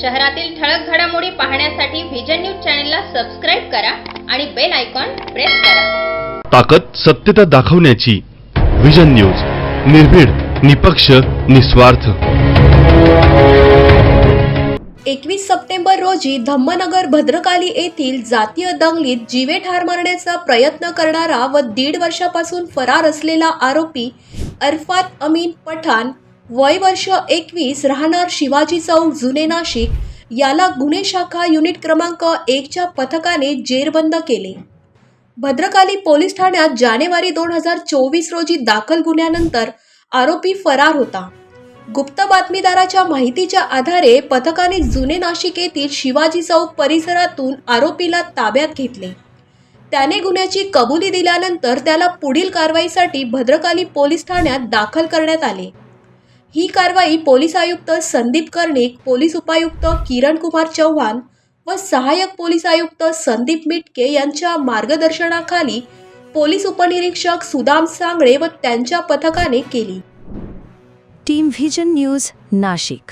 शहरातील ठळक घडामोडी पाहण्यासाठी व्हिजन न्यूज चॅनलला सबस्क्राईब करा आणि बेल आयकॉन प्रेस करा. ताकद सत्यता दाखवण्याची विजन न्यूज निर्भीड निपक्ष निस्वार्थ. एकवीस सप्टेंबर रोजी धम्मनगर भद्रकाली येथील जातीय दंगलीत जीवे ठार मारण्याचा प्रयत्न करणारा व दीड वर्षापासून फरार असलेला आरोपी अरफात अमीन पठाण वय वर्ष एकवीस राहणार शिवाजी चौक जुने नाशिक. याला गुन्हे शाखा युनिट क्रमांक एकच्या पथकाने जेरबंद केले. भद्रकाली पोलीस ठाण्यात जानेवारी दोन हजार चोवीस रोजी दाखल गुन्ह्यानंतर आरोपी फरार होता. गुप्त बातमीदाराच्या माहितीच्या आधारे पथकाने जुने नाशिक येथील शिवाजी चौक परिसरातून आरोपीला ताब्यात घेतले. त्याने गुन्ह्याची कबुली दिल्यानंतर त्याला पुढील कारवाईसाठी भद्रकाली पोलीस ठाण्यात दाखल करण्यात आले. ही कारवाई पोलीस आयुक्त संदीप कर्णिक पोलीस उपायुक्त किरण कुमार चव्हाण व सहाय्यक पोलीस आयुक्त संदीप मिटके यांच्या मार्गदर्शनाखाली पोलीस उपनिरीक्षक सुदाम सांगळे व त्यांच्या पथकाने केली. Team vision news Nashik.